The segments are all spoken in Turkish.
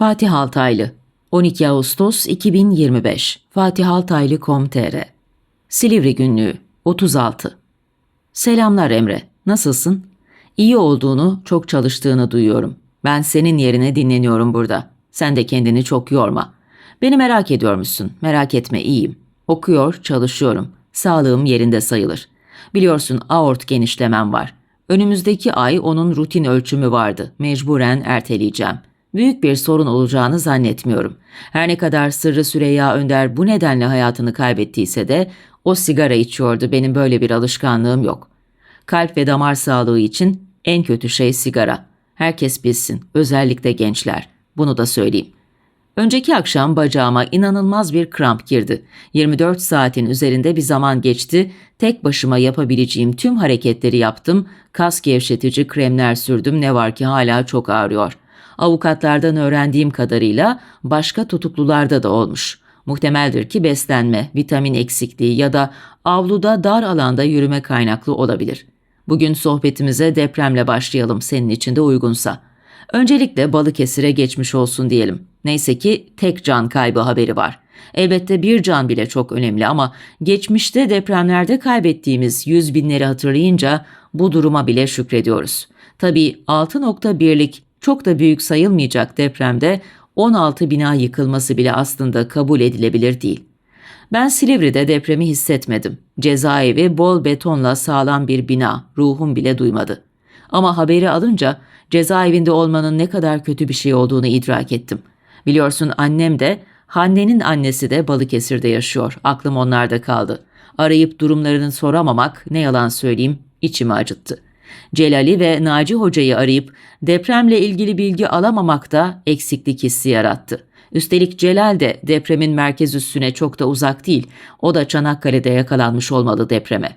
Fatih Altaylı 12 Ağustos 2025 Fatih Altaylı.com.tr Silivri Günlüğü 36 Selamlar Emre. Nasılsın? İyi olduğunu, çok çalıştığını duyuyorum. Ben senin yerine dinleniyorum burada. Sen de kendini çok yorma. Beni merak ediyormuşsun. Merak etme iyiyim. Okuyor, çalışıyorum. Sağlığım yerinde sayılır. Biliyorsun aort genişlemem var. Önümüzdeki ay onun rutin ölçümü vardı. Mecburen erteleyeceğim. Büyük bir sorun olacağını zannetmiyorum. Her ne kadar Sırrı Süreyya Önder bu nedenle hayatını kaybettiyse de o sigara içiyordu. Benim böyle bir alışkanlığım yok. Kalp ve damar sağlığı için en kötü şey sigara. Herkes bilsin, özellikle gençler. Bunu da söyleyeyim. Önceki akşam bacağıma inanılmaz bir kramp girdi. 24 saatin üzerinde bir zaman geçti. Tek başıma yapabileceğim tüm hareketleri yaptım. Kas gevşetici kremler sürdüm. Ne var ki hala çok ağrıyor. Avukatlardan öğrendiğim kadarıyla başka tutuklularda da olmuş. Muhtemeldir ki beslenme, vitamin eksikliği ya da avluda dar alanda yürüme kaynaklı olabilir. Bugün sohbetimize depremle başlayalım senin için de uygunsa. Öncelikle Balıkesir'e geçmiş olsun diyelim. Neyse ki tek can kaybı haberi var. Elbette bir can bile çok önemli ama geçmişte depremlerde kaybettiğimiz yüz binleri hatırlayınca bu duruma bile şükrediyoruz. Tabii 6.1'lik çok da büyük sayılmayacak depremde 16 bina yıkılması bile aslında kabul edilebilir değil. Ben Silivri'de depremi hissetmedim. Cezaevi bol betonla sağlam bir bina, ruhum bile duymadı. Ama haberi alınca cezaevinde olmanın ne kadar kötü bir şey olduğunu idrak ettim. Biliyorsun annem de, Hande'nin annesi de Balıkesir'de yaşıyor. Aklım onlarda kaldı. Arayıp durumlarını soramamak, ne yalan söyleyeyim, içimi acıttı. Celal'i ve Naci Hoca'yı arayıp depremle ilgili bilgi alamamak da eksiklik hissi yarattı. Üstelik Celal de depremin merkez üssüne çok da uzak değil. O da Çanakkale'de yakalanmış olmalı depreme.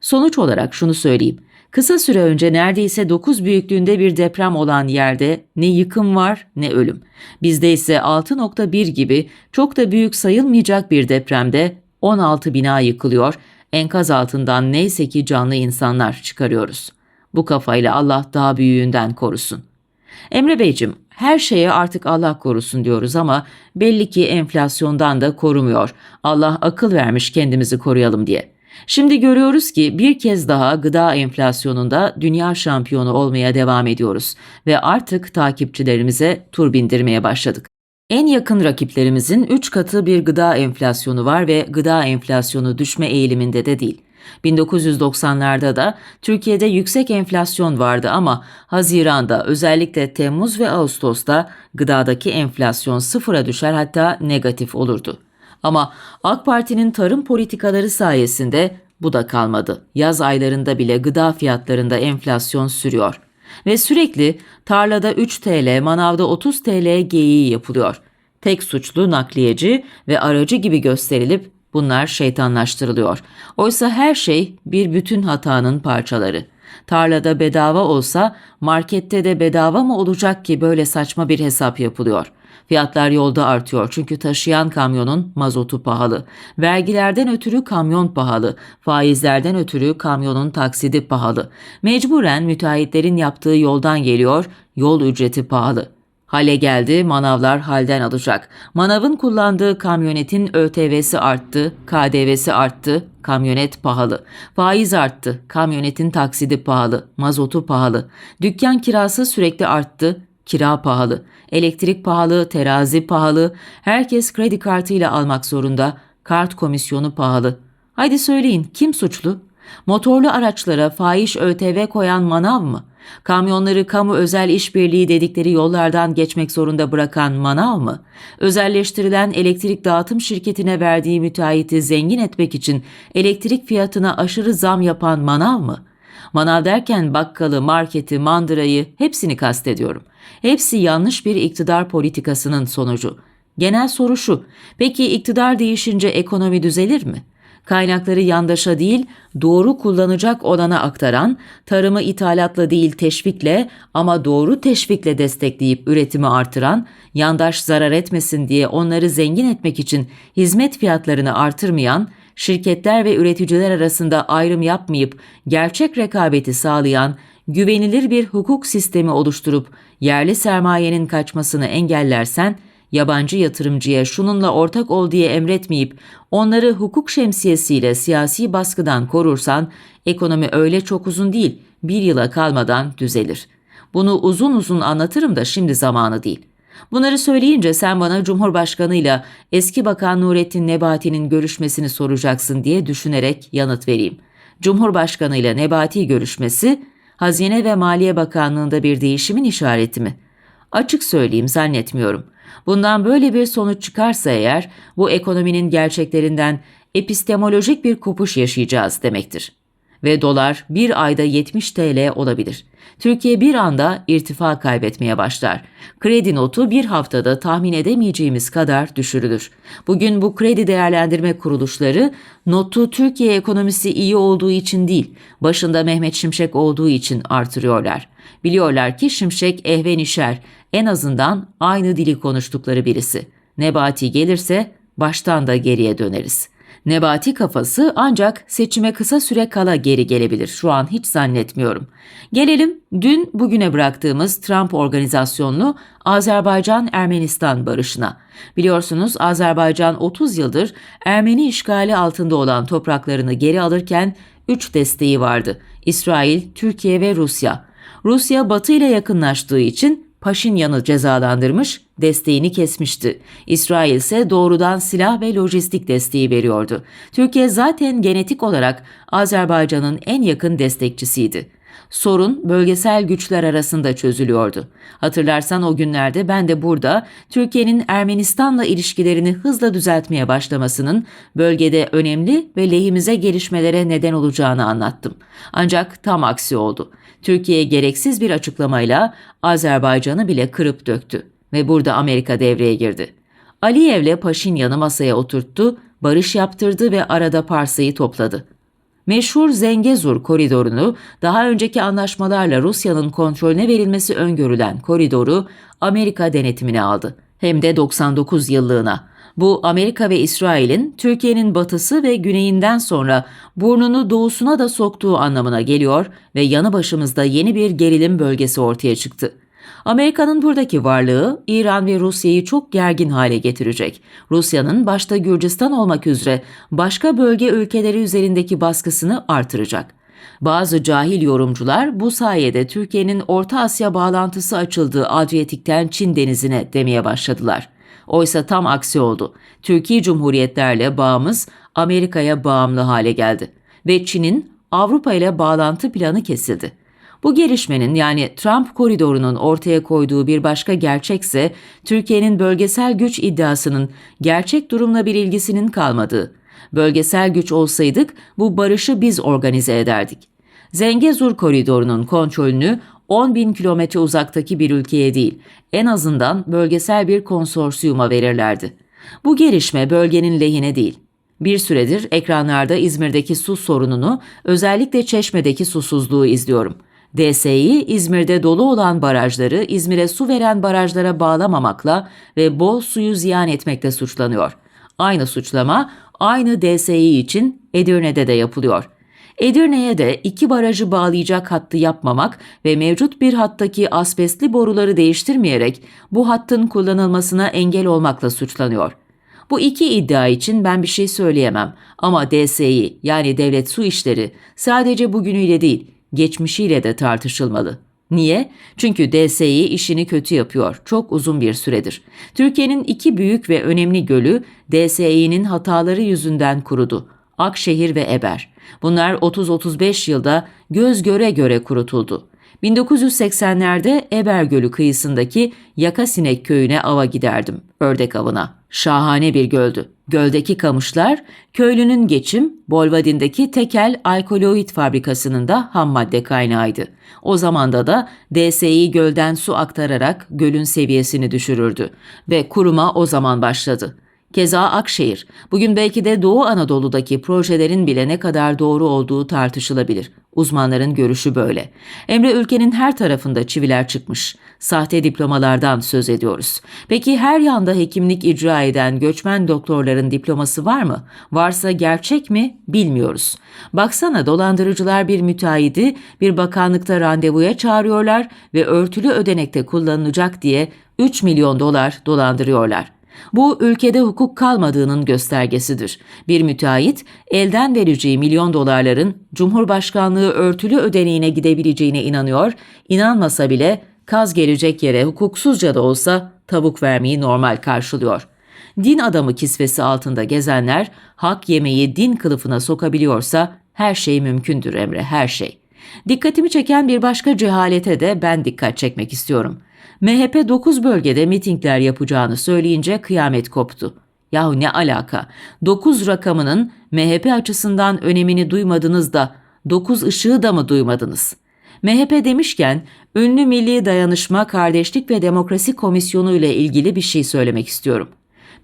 Sonuç olarak şunu söyleyeyim. Kısa süre önce neredeyse 9 büyüklüğünde bir deprem olan yerde ne yıkım var ne ölüm. Bizde ise 6.1 gibi çok da büyük sayılmayacak bir depremde 16 bina yıkılıyor, enkaz altından neyse ki canlı insanlar çıkarıyoruz. Bu kafayla Allah daha büyüğünden korusun. Emre Beyciğim, her şeye artık Allah korusun diyoruz ama belli ki enflasyondan da korumuyor. Allah akıl vermiş kendimizi koruyalım diye. Şimdi görüyoruz ki bir kez daha gıda enflasyonunda dünya şampiyonu olmaya devam ediyoruz ve artık takipçilerimize tur bindirmeye başladık. En yakın rakiplerimizin 3 katı bir gıda enflasyonu var ve gıda enflasyonu düşme eğiliminde de değil. 1990'larda da Türkiye'de yüksek enflasyon vardı ama Haziran'da özellikle Temmuz ve Ağustos'ta gıdadaki enflasyon sıfıra düşer hatta negatif olurdu. Ama AK Parti'nin tarım politikaları sayesinde bu da kalmadı. Yaz aylarında bile gıda fiyatlarında enflasyon sürüyor. Ve sürekli tarlada 3 TL, manavda 30 TL geyiği yapılıyor. Tek suçlu nakliyeci ve aracı gibi gösterilip bunlar şeytanlaştırılıyor. Oysa her şey bir bütün hatanın parçaları. Tarlada bedava olsa markette de bedava mı olacak ki böyle saçma bir hesap yapılıyor. Fiyatlar yolda artıyor çünkü taşıyan kamyonun mazotu pahalı. Vergilerden ötürü kamyon pahalı. Faizlerden ötürü kamyonun taksidi pahalı. Mecburen müteahhitlerin yaptığı yoldan geliyor, yol ücreti pahalı. Hale geldi, manavlar halden alacak. Manavın kullandığı kamyonetin ÖTV'si arttı, KDV'si arttı, kamyonet pahalı. Faiz arttı, kamyonetin taksidi pahalı, mazotu pahalı. Dükkan kirası sürekli arttı, kira pahalı. Elektrik pahalı, terazi pahalı. Herkes kredi kartıyla almak zorunda. Kart komisyonu pahalı. Haydi söyleyin kim suçlu? Motorlu araçlara fahiş ÖTV koyan manav mı? Kamyonları kamu özel işbirliği dedikleri yollardan geçmek zorunda bırakan manav mı? Özelleştirilen elektrik dağıtım şirketine verdiği müteahhiti zengin etmek için elektrik fiyatına aşırı zam yapan manav mı? Manav derken bakkalı, marketi, mandırayı hepsini kastediyorum. Hepsi yanlış bir iktidar politikasının sonucu. Genel soru şu, peki iktidar değişince ekonomi düzelir mi? Kaynakları yandaşa değil, doğru kullanacak olana aktaran, tarımı ithalatla değil teşvikle ama doğru teşvikle destekleyip üretimi artıran, yandaş zarar etmesin diye onları zengin etmek için hizmet fiyatlarını artırmayan, şirketler ve üreticiler arasında ayrım yapmayıp gerçek rekabeti sağlayan güvenilir bir hukuk sistemi oluşturup Yerli sermayenin kaçmasını engellersen, yabancı yatırımcıya şununla ortak ol diye emretmeyip onları hukuk şemsiyesiyle siyasi baskıdan korursan ekonomi öyle çok uzun değil, bir yıla kalmadan düzelir. Bunu uzun uzun anlatırım da şimdi zamanı değil. Bunları söyleyince sen bana Cumhurbaşkanıyla eski Bakan Nurettin Nebati'nin görüşmesini soracaksın diye düşünerek yanıt vereyim. Cumhurbaşkanı ile Nebati görüşmesi Hazine ve Maliye Bakanlığı'nda bir değişimin işareti mi? Açık söyleyeyim zannetmiyorum. Bundan böyle bir sonuç çıkarsa eğer bu ekonominin gerçeklerinden epistemolojik bir kopuş yaşayacağız demektir. Ve dolar bir ayda 70 TL olabilir. Türkiye bir anda irtifa kaybetmeye başlar. Kredi notu bir haftada tahmin edemeyeceğimiz kadar düşürülür. Bugün bu kredi değerlendirme kuruluşları notu Türkiye ekonomisi iyi olduğu için değil, başında Mehmet Şimşek olduğu için artırıyorlar. Biliyorlar ki Şimşek ehven işer, en azından aynı dili konuştukları birisi. Nebati gelirse baştan da geriye döneriz.'' Nebati kafası ancak seçime kısa süre kala geri gelebilir. Şu an hiç zannetmiyorum. Gelelim dün bugüne bıraktığımız Trump organizasyonlu Azerbaycan-Ermenistan barışına. Biliyorsunuz Azerbaycan 30 yıldır Ermeni işgali altında olan topraklarını geri alırken 3 desteği vardı. İsrail, Türkiye ve Rusya. Rusya Batı ile yakınlaştığı için Paşinyan'ı cezalandırmış, desteğini kesmişti. İsrail ise doğrudan silah ve lojistik desteği veriyordu. Türkiye zaten genetik olarak Azerbaycan'ın en yakın destekçisiydi. Sorun bölgesel güçler arasında çözülüyordu. Hatırlarsan o günlerde ben de burada Türkiye'nin Ermenistan'la ilişkilerini hızla düzeltmeye başlamasının bölgede önemli ve lehimize gelişmelere neden olacağını anlattım. Ancak tam aksi oldu. Türkiye gereksiz bir açıklamayla Azerbaycan'ı bile kırıp döktü ve burada Amerika devreye girdi. Aliyev'le Paşinyan'ı masaya oturttu, barış yaptırdı ve arada parsayı topladı. Meşhur Zengezur koridorunu daha önceki anlaşmalarla Rusya'nın kontrolüne verilmesi öngörülen koridoru Amerika denetimine aldı. Hem de 99 yıllığına. Bu Amerika ve İsrail'in Türkiye'nin batısı ve güneyinden sonra burnunu doğusuna da soktuğu anlamına geliyor ve yanı başımızda yeni bir gerilim bölgesi ortaya çıktı. Amerika'nın buradaki varlığı İran ve Rusya'yı çok gergin hale getirecek. Rusya'nın başta Gürcistan olmak üzere başka bölge ülkeleri üzerindeki baskısını artıracak. Bazı cahil yorumcular bu sayede Türkiye'nin Orta Asya bağlantısı açıldığı Adriyatik'ten Çin denizine demeye başladılar. Oysa tam aksi oldu. Türkiye Cumhuriyetlerle bağımız Amerika'ya bağımlı hale geldi ve Çin'in Avrupa ile bağlantı planı kesildi. Bu gelişmenin yani Trump koridorunun ortaya koyduğu bir başka gerçekse Türkiye'nin bölgesel güç iddiasının gerçek durumla bir ilgisinin kalmadığı. Bölgesel güç olsaydık bu barışı biz organize ederdik. Zengezur koridorunun kontrolünü 10 bin kilometre uzaktaki bir ülkeye değil, en azından bölgesel bir konsorsiyuma verirlerdi. Bu gelişme bölgenin lehine değil. Bir süredir ekranlarda İzmir'deki su sorununu, özellikle Çeşme'deki susuzluğu izliyorum. DSİ İzmir'de dolu olan barajları İzmir'e su veren barajlara bağlamamakla ve bol suyu ziyan etmekle suçlanıyor. Aynı suçlama aynı DSİ için Edirne'de de yapılıyor. Edirne'ye de iki barajı bağlayacak hattı yapmamak ve mevcut bir hattaki asbestli boruları değiştirmeyerek bu hattın kullanılmasına engel olmakla suçlanıyor. Bu iki iddia için ben bir şey söyleyemem ama DSİ yani Devlet Su İşleri sadece bugünüyle değil geçmişiyle de tartışılmalı. Niye? Çünkü DSİ işini kötü yapıyor çok uzun bir süredir. Türkiye'nin iki büyük ve önemli gölü DSİ'nin hataları yüzünden kurudu. Akşehir ve Eber. Bunlar 30-35 yılda göz göre göre kurutuldu. 1980'lerde Eber Gölü kıyısındaki Yakasinek köyüne ava giderdim, ördek avına. Şahane bir göldü. Göldeki kamışlar, köylünün geçim, Bolvadin'deki tekel alkaloid fabrikasının da ham madde kaynağıydı. O zamanda da DSİ gölden su aktararak gölün seviyesini düşürürdü ve kuruma o zaman başladı. Keza Akşehir, bugün belki de Doğu Anadolu'daki projelerin bile ne kadar doğru olduğu tartışılabilir. Uzmanların görüşü böyle. Emre ülkenin her tarafında çiviler çıkmış. Sahte diplomalardan söz ediyoruz. Peki her yanda hekimlik icra eden göçmen doktorların diploması var mı? Varsa gerçek mi? Bilmiyoruz. Baksana dolandırıcılar bir müteahhidi bir bakanlıkta randevuya çağırıyorlar ve örtülü ödenekte kullanılacak diye 3 milyon dolar dolandırıyorlar. Bu ülkede hukuk kalmadığının göstergesidir. Bir müteahhit elden vereceği milyon dolarların Cumhurbaşkanlığı örtülü ödeneğine gidebileceğine inanıyor, inanmasa bile kaz gelecek yere hukuksuzca da olsa tavuk vermeyi normal karşılıyor. Din adamı kisvesi altında gezenler hak yemeği din kılıfına sokabiliyorsa her şey mümkündür Emre, her şey. Dikkatimi çeken bir başka cehalete de ben dikkat çekmek istiyorum. MHP 9 bölgede mitingler yapacağını söyleyince kıyamet koptu. Yahu ne alaka? 9 rakamının MHP açısından önemini duymadınız da 9 ışığı da mı duymadınız? MHP demişken ünlü Milli Dayanışma, Kardeşlik ve Demokrasi Komisyonu ile ilgili bir şey söylemek istiyorum.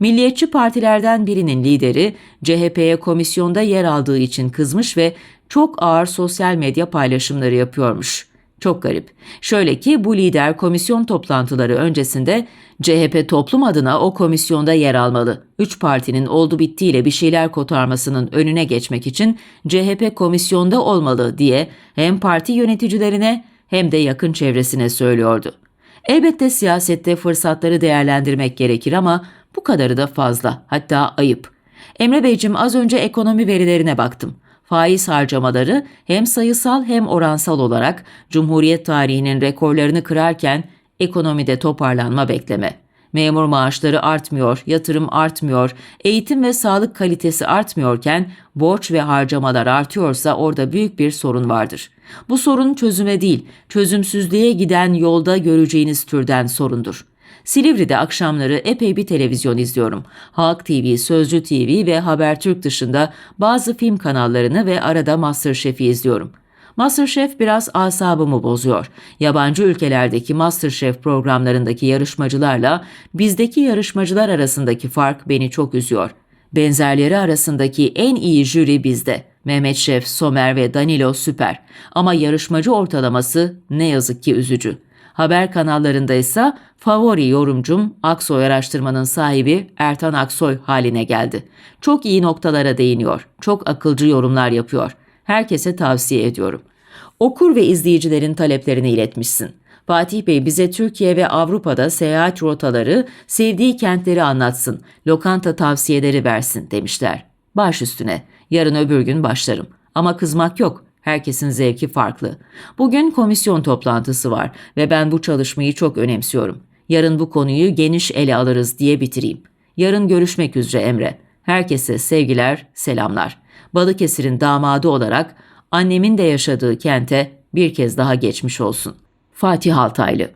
Milliyetçi partilerden birinin lideri CHP'ye komisyonda yer aldığı için kızmış ve çok ağır sosyal medya paylaşımları yapıyormuş. Çok garip. Şöyle ki bu lider komisyon toplantıları öncesinde CHP toplum adına o komisyonda yer almalı. Üç partinin oldu bittiyle bir şeyler kotarmasının önüne geçmek için CHP komisyonda olmalı diye hem parti yöneticilerine hem de yakın çevresine söylüyordu. Elbette siyasette fırsatları değerlendirmek gerekir ama bu kadarı da fazla, hatta ayıp. Emre Beyciğim az önce ekonomi verilerine baktım. Faiz harcamaları hem sayısal hem oransal olarak Cumhuriyet tarihinin rekorlarını kırarken ekonomide toparlanma bekleme. Memur maaşları artmıyor, yatırım artmıyor, eğitim ve sağlık kalitesi artmıyorken borç ve harcamalar artıyorsa orada büyük bir sorun vardır. Bu sorun çözüme değil, çözümsüzlüğe giden yolda göreceğiniz türden sorundur. Silivri'de akşamları epey bir televizyon izliyorum. Halk TV, Sözcü TV ve Habertürk dışında bazı film kanallarını ve arada Masterchef'i izliyorum. Masterchef biraz asabımı bozuyor. Yabancı ülkelerdeki Masterchef programlarındaki yarışmacılarla bizdeki yarışmacılar arasındaki fark beni çok üzüyor. Benzerleri arasındaki en iyi jüri bizde. Mehmet Şef, Somer ve Danilo süper. Ama yarışmacı ortalaması ne yazık ki üzücü. Haber kanallarında ise favori yorumcum Aksoy araştırmanın sahibi Ertan Aksoy haline geldi. Çok iyi noktalara değiniyor. Çok akılcı yorumlar yapıyor. Herkese tavsiye ediyorum. Okur ve izleyicilerin taleplerini iletmişsin. Fatih Bey bize Türkiye ve Avrupa'da seyahat rotaları, sevdiği kentleri anlatsın, lokanta tavsiyeleri versin demişler. Baş üstüne. Yarın öbür gün başlarım. Ama kızmak yok. Herkesin zevki farklı. Bugün komisyon toplantısı var ve ben bu çalışmayı çok önemsiyorum. Yarın bu konuyu geniş ele alırız diye bitireyim. Yarın görüşmek üzere Emre. Herkese sevgiler, selamlar. Balıkesir'in damadı olarak annemin de yaşadığı kente bir kez daha geçmiş olsun. Fatih Altaylı